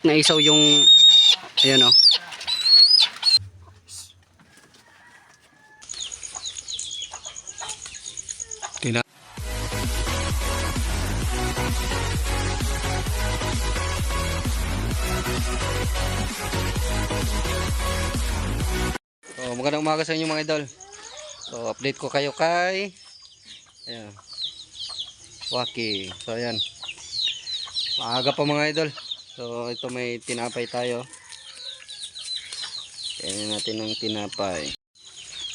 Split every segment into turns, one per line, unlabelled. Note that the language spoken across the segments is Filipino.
Naisaw yung ayan oh. Tina So, magandang umaga sa inyo mga idol. So, update ko kayo kay ayan. Waki. So, ayan. Maaga pa mga idol. So, ito may tinapay tayo. Kainin natin ng tinapay.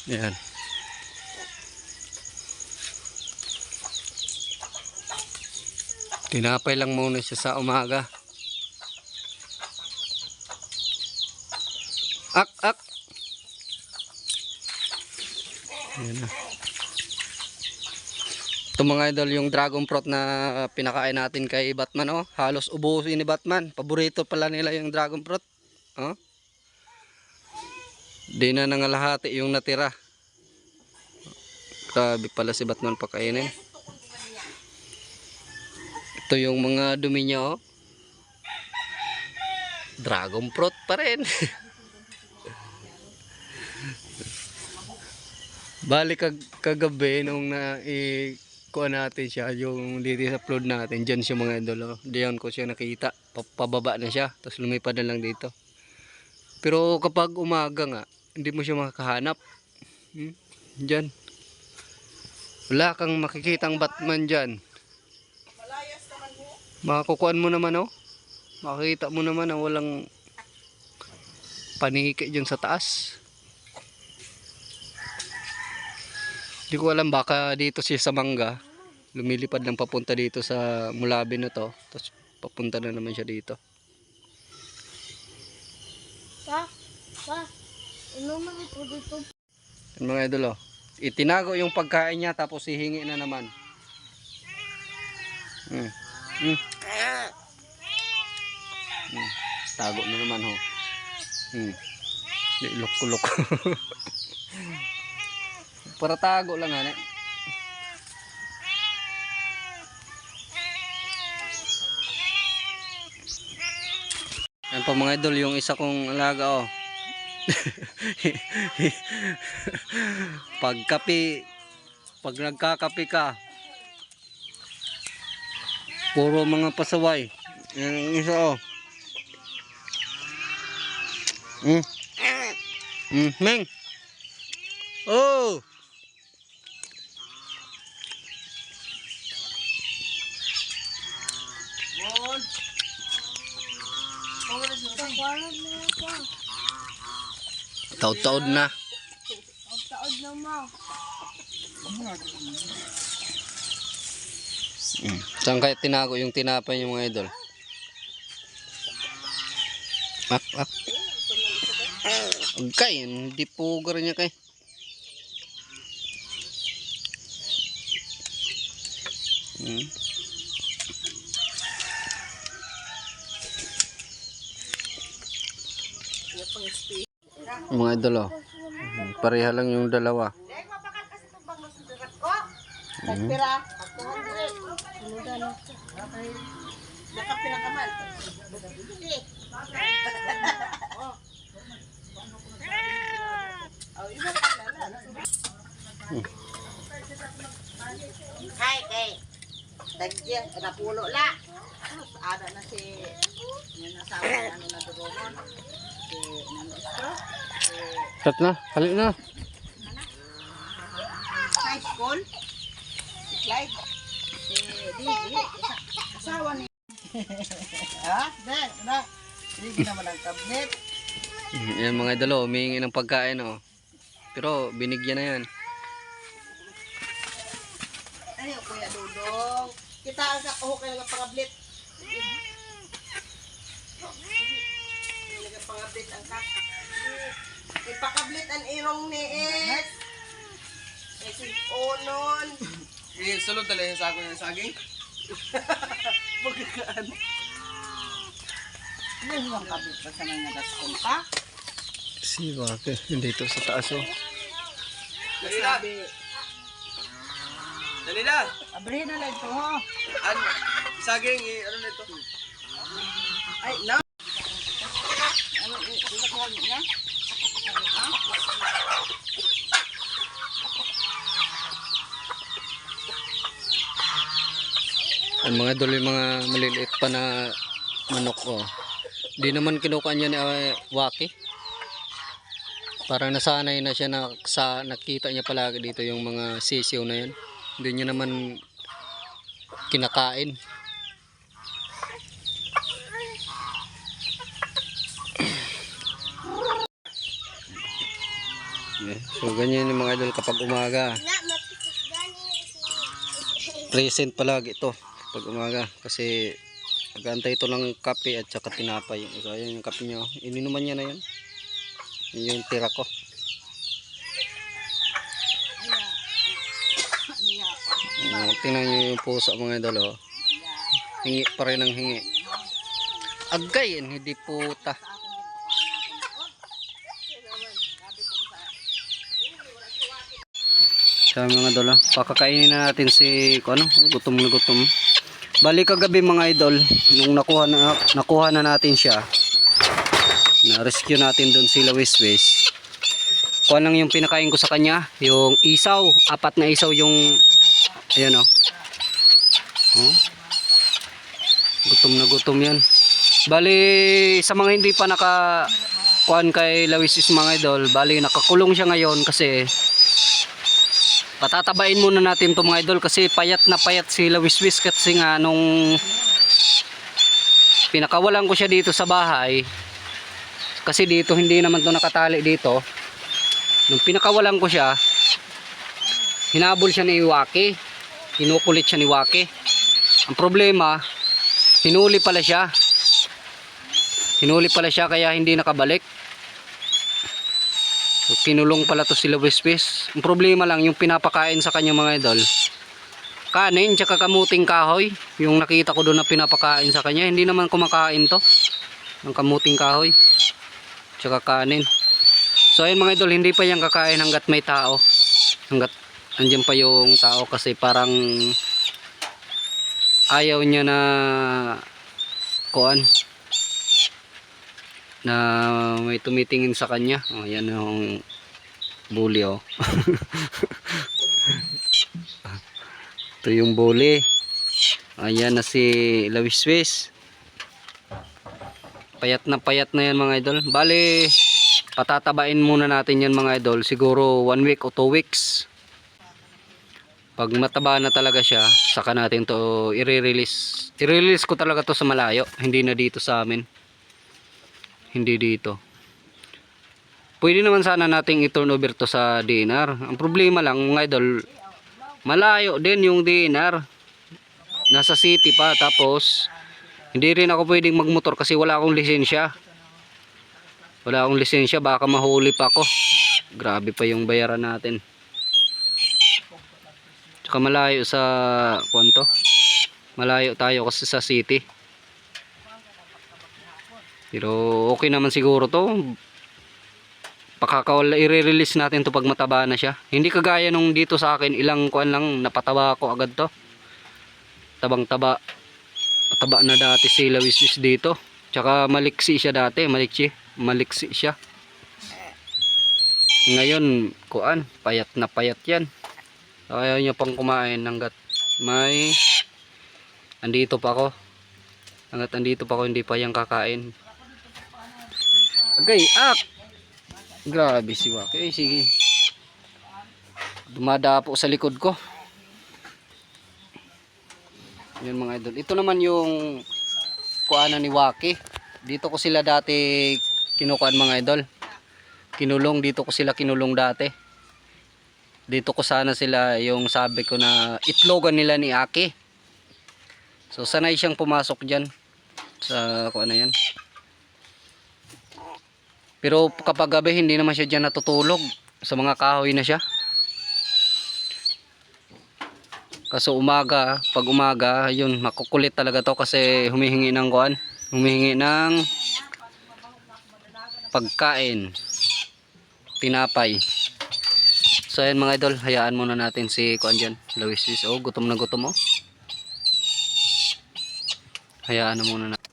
Ayan. Tinapay lang muna siya sa umaga. Ak, ak. Ayan na. Ito mga idol yung dragon fruit na pinakain natin kay Batman oh. Halos ubusin ni Batman. Paborito pala nila yung dragon fruit. Oh. Di na nangalahati yung natira. Grabe pala si Batman pakainin. Ito yung mga dumi niya oh. Dragon fruit pa rin. Balik kag kagabi nung na i kuha natin siya yung sa upload natin diyan siya mga idol oh. diyan ko siya nakita Pa- pababa na siya tapos lumipad na lang dito pero kapag umaga nga hindi mo siya makakahanap hmm? diyan wala kang makikitang Batman diyan makakukuan mo naman oh makikita mo naman na walang paniki diyan sa taas Hindi ko alam baka dito siya sa mangga. Lumilipad lang papunta dito sa mulabi na to. Tapos papunta na naman siya dito.
Pa, pa, inuman ito dito.
Yan mga idol oh. Itinago yung pagkain niya tapos hihingi na naman. Hmm. Hmm. Hmm. Tago na naman ho. Hmm. Di, Luk-luk. Para tago lang ano. Yan pa mga idol, yung isa kong alaga oh. pag kape, pag nagkakape ka, puro mga pasaway. Yung isa oh. Mm. Mm, Meng. Oh.
Pagwarag na.
Taod-taod na.
Mo.
Mm. Saan kaya tinago yung tinapay yung mga idol? Ak, ak. Agkay, hindi pugar niya kay. Mm. Mga idol oh. Mm, Pareha lang yung dalawa.
Ka man. Hay kay. Dagya napulo la. Ada na si yan asawa ano na duromon.
Tat na, halik na.
Clyde. Si Digi. Asawa ni. ah, dek, na. Digi naman ang.
Mm, Yan mga idol, oh, humihingi ng pagkain oh. Pero binigyan na yan.
Ano yung Kuya Dudong? Kita ang kakuho kayo ng pangablit. Nilagay pangablit ang kak. Ipakablit ang irong ni Es. Eh, si Onon.
Eh, sulod talaga sa ako ng saging.
Magkakaan. Ano yung kablit pa sa mga nagaskong ka?
Si Wake, dito sa taas oh.
Dali na!
Sabi,
Dali na!
abrihin na lang ito ho.
An saging, eh, ano nito?
Ay, no.
Ang mga idol yung mga maliliit pa na manok ko. Di naman kinukuha niya ni uh, Waki. Parang nasanay na siya na sa nakita niya palagi dito yung mga sisiw na yan. Hindi niya naman kinakain. Yeah. So ganyan yung mga idol kapag umaga. Present palagi ito pag umaga kasi nag-aantay ito ng kape at saka tinapay. So ayan yung kape niya. Ininuman niya na yun. Yun yung tira ko. Uh, tingnan niyo yung pusa mga idol. Oh. Hingi pa rin ang hingi. Agay yan, hindi puta. Sa mga idol, ah, pakakainin na natin si kung ano, gutom na gutom. Bali kagabi mga idol, nung nakuha na nakuha na natin siya. Na rescue natin doon si Luis Wes. Kuha lang yung pinakain ko sa kanya, yung isaw, apat na isaw yung ayan oh. Oh. Gutom na gutom yan. Bali sa mga hindi pa naka kuan kay Luis is mga idol, bali nakakulong siya ngayon kasi patatabain muna natin to mga idol kasi payat na payat si Lawiswis kasi nga nung pinakawalan ko siya dito sa bahay kasi dito hindi naman to nakatali dito. Nung pinakawalan ko siya hinabol siya ni Iwaki kinukulit siya ni Waki ang problema hinuli pala siya. Hinuli pala siya kaya hindi nakabalik So, pala to sila Wispis. Ang problema lang yung pinapakain sa kanya mga idol. Kanin tsaka kamuting kahoy. Yung nakita ko doon na pinapakain sa kanya. Hindi naman kumakain to. Ng kamuting kahoy. Tsaka kanin. So ayun mga idol, hindi pa yan kakain hanggat may tao. Hanggat andyan pa yung tao kasi parang ayaw niya na kuan na may tumitingin sa kanya. Oh, yan yung bully oh. Ito yung bully. Ayan na si Lawiswis. Payat na payat na yan mga idol. Bali, patatabain muna natin yan mga idol. Siguro 1 week o 2 weeks. Pag mataba na talaga siya, saka natin to i-release. I-release ko talaga to sa malayo. Hindi na dito sa amin hindi dito. Pwede naman sana nating i-turn over to sa DNR ang problema lang mga idol malayo din yung DNR nasa city pa tapos hindi rin ako pwedeng magmotor kasi wala akong lisensya. Wala akong lisensya baka mahuli pa ako. Grabe pa yung bayaran natin. Tsaka malayo sa kwanto malayo tayo kasi sa city pero okay naman siguro to. Pakakawala i-release natin to pag mataba na siya. Hindi kagaya nung dito sa akin ilang kuan lang napataba ko agad to. Tabang taba. Na dati si Lawiswis dito. Tsaka maliksi siya dati, maliksi. Maliksi siya. Ngayon, kuan, payat na payat yan. Ayaw niya pang kumain hanggat may andito pa ako. Hanggat andito pa ako hindi pa yang kakain. Agay, ak! Grabe si Waki. Ay, sige. Dumadapo sa likod ko. Yun mga idol. Ito naman yung kuana ni Waki. Dito ko sila dati kinukuan mga idol. Kinulong. Dito ko sila kinulong dati. Dito ko sana sila yung sabi ko na itlogan nila ni Aki. So sanay siyang pumasok dyan. Sa kuana yan. Pero kapag gabi hindi naman siya dyan natutulog. Sa mga kahoy na siya. Kaso umaga, pag umaga, yun, makukulit talaga to kasi humihingi ng kuan. Humihingi ng pagkain. Tinapay. So ayan mga idol, hayaan muna natin si kuan dyan. Luis Luis, oh, gutom na gutom oh. Hayaan na muna natin.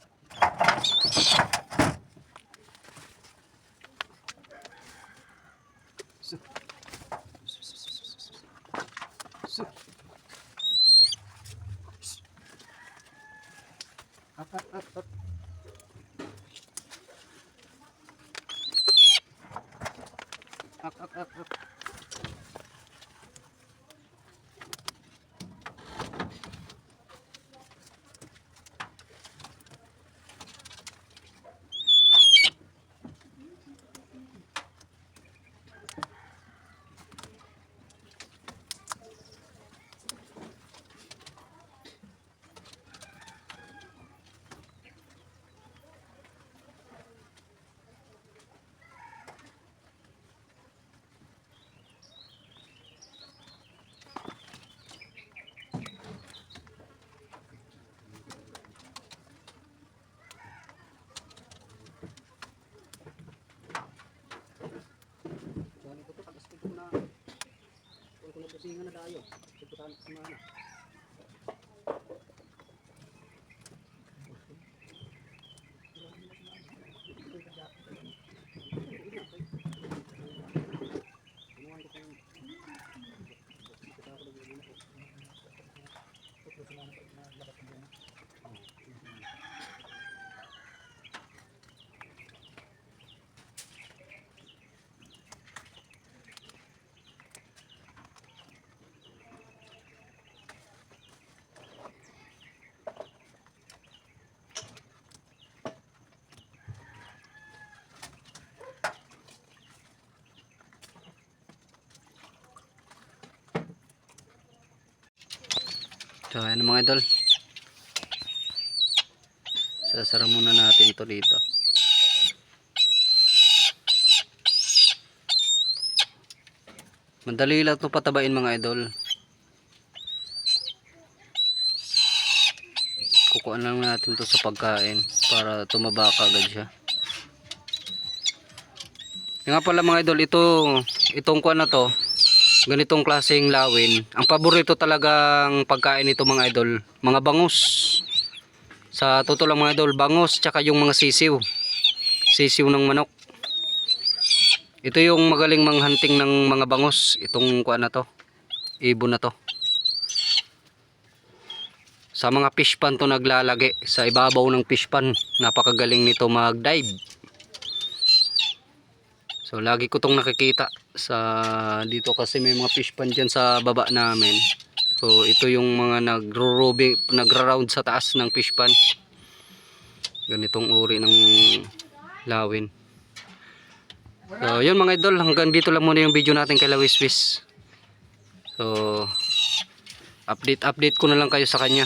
Ок-ок-ок-ок. tayo. Punta tayo sa mga So, ayan mga idol. Sasara muna natin to dito. Madali lang to patabain mga idol. Kukuha lang natin to sa pagkain para tumaba kagad siya. Yung nga pala mga idol, ito, itong kuha na to, ganitong klaseng lawin. Ang paborito talagang pagkain nito mga idol, mga bangus. Sa totoo mga idol, bangus tsaka yung mga sisiw. Sisiw ng manok. Ito yung magaling manghunting ng mga bangus. Itong kuha na to. Ibon na to. Sa mga fish pan to naglalagi. Sa ibabaw ng fish pan. Napakagaling nito mag-dive. So lagi ko tong nakikita sa dito kasi may mga fish pan dyan sa baba namin. So ito yung mga nagro-robe, nagra-round sa taas ng fish pan. Ganitong uri ng lawin. So yun mga idol, hanggang dito lang muna yung video natin kay Lawiswis. So update update ko na lang kayo sa kanya.